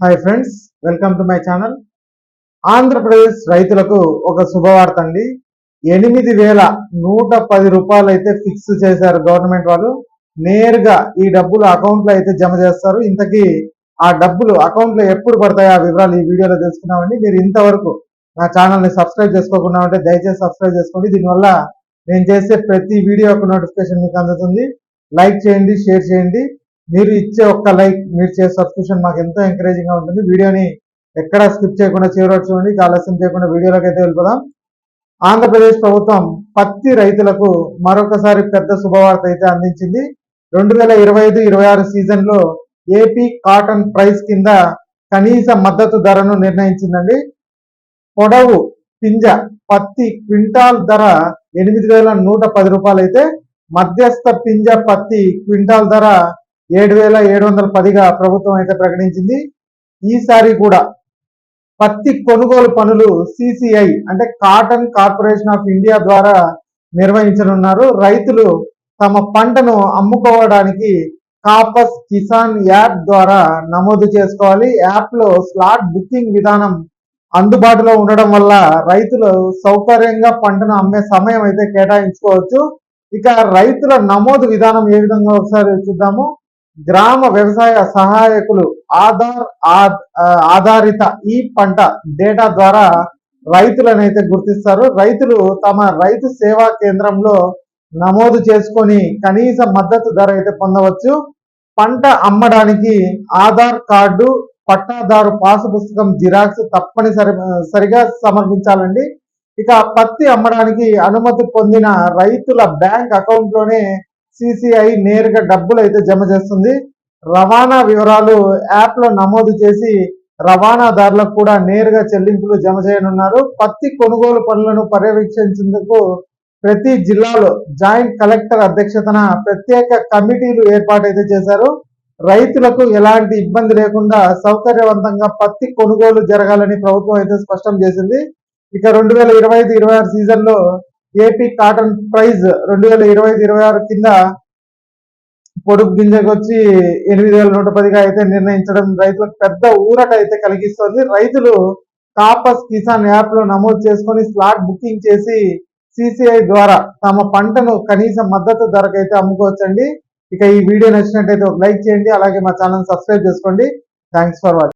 Hi friends welcome to my channel Andhra Pradesh రైతులకు ఒక శుభవార్త అండి. ఎనిమిది వేల నూట పది రూపాయలు అయితే ఫిక్స్ చేశారు గవర్నమెంట్ వాళ్ళు. నేరుగా ఈ డబ్బులు అకౌంట్లో అయితే జమ చేస్తారు. ఇంతకీ ఆ డబ్బులు అకౌంట్లో ఎప్పుడు పడతాయి ఆ వివరాలు ఈ వీడియోలో తెలుసుకున్నామండి. మీరు ఇంతవరకు నా ఛానల్ని సబ్స్క్రైబ్ చేసుకోకుండా ఉంటే దయచేసి సబ్స్క్రైబ్ చేసుకోండి. దీనివల్ల నేను చేసే ప్రతి వీడియో యొక్క నోటిఫికేషన్ మీకు అందుతుంది. లైక్ చేయండి షేర్ చేయండి. మీరు ఇచ్చే ఒక్క లైక్ మీరు చేసే సబ్స్క్రిప్షన్ మాకు ఎంతో ఎంకరేజింగ్గా ఉంటుంది. వీడియోని ఎక్కడ స్కిప్ చేయకుండా చివరి చూడండి. ఆలస్యం చేయకుండా వీడియోలోకి అయితే వెళ్ళిపోదాం. ఆంధ్రప్రదేశ్ ప్రభుత్వం పత్తి రైతులకు మరొకసారి పెద్ద శుభవార్త అయితే అందించింది. రెండు వేల ఇరవై ఐదు ఇరవై ఆరు సీజన్లో ఏపీ కాటన్ ప్రైస్ కింద కనీస మద్దతు ధరను నిర్ణయించిందండి. పొడవు పింజ పత్తి క్వింటాల్ ధర ఎనిమిది వేల నూట పది రూపాయలు అయితే మధ్యస్థ పింజ పత్తి క్వింటాల్ ధర ఏడు వేల ఏడు వందల పదిగా ప్రభుత్వం అయితే ప్రకటించింది. ఈసారి కూడా పత్తి కొనుగోలు పనులు సిసిఐ అంటే కాటన్ కార్పొరేషన్ ఆఫ్ ఇండియా ద్వారా నిర్వహించనున్నారు. రైతులు తమ పంటను అమ్ముకోవడానికి కాపస్ కిసాన్ యాప్ ద్వారా నమోదు చేసుకోవాలి. యాప్లో స్లాట్ బుకింగ్ విధానం అందుబాటులో ఉండడం వల్ల రైతులు సౌకర్యంగా పంటను అమ్మే సమయం అయితే కేటాయించుకోవచ్చు. ఇక రైతుల నమోదు విధానం ఏ విధంగా ఒకసారి చూద్దాము. గ్రామ వ్యవసాయ సహాయకులు ఆధార్ ఆధారిత ఈ పంట డేటా ద్వారా రైతులనైతే గుర్తిస్తారు. రైతులు తమ రైతు సేవా కేంద్రంలో నమోదు చేసుకొని కనీస మద్దతు ధర అయితే పొందవచ్చు. పంట అమ్మడానికి ఆధార్ కార్డు పట్టాదారు పాసు పుస్తకం జిరాక్స్ తప్పనిసరి సరిగా సమర్పించాలండి. ఇక పత్తి అమ్మడానికి అనుమతి పొందిన రైతుల బ్యాంక్ అకౌంట్లోనే సిసిఐ నేరుగా డబ్బులు అయితే జమ చేస్తుంది. రవాణా వివరాలు యాప్లో నమోదు చేసి రవాణాదారులకు కూడా నేరుగా చెల్లింపులు జమ చేయనున్నారు. పత్తి కొనుగోలు పనులను పర్యవేక్షించేందుకు ప్రతి జిల్లాలో జాయింట్ కలెక్టర్ అధ్యక్షతన ప్రత్యేక కమిటీలు ఏర్పాటైతే చేశారు. రైతులకు ఎలాంటి ఇబ్బంది లేకుండా సౌకర్యవంతంగా పత్తి కొనుగోలు జరగాలని ప్రభుత్వం అయితే స్పష్టం చేసింది. ఇక రెండు వేల ఇరవై ఐదు ఇరవై ఆరు సీజన్లో ఏపీ కాటన్ ప్రైజ్ రెండు వేల ఇరవై ఐదు ఇరవై ఆరు కింద పొడుపు గింజకు వచ్చి ఎనిమిది వేల నూట పదిగా అయితే నిర్ణయించడం రైతులకు పెద్ద ఊరట అయితే కలిగిస్తుంది. రైతులు కాపస్ కిసాన్ యాప్లో నమోదు చేసుకొని స్లాట్ బుకింగ్ చేసి సిసిఐ ద్వారా తమ పంటను కనీస మద్దతు ధరకైతే అమ్ముకోవచ్చండి. ఇక ఈ వీడియో నచ్చినట్టయితే ఒక లైక్ చేయండి అలాగే మా ఛానల్ సబ్స్క్రైబ్ చేసుకోండి. Thanks for watching.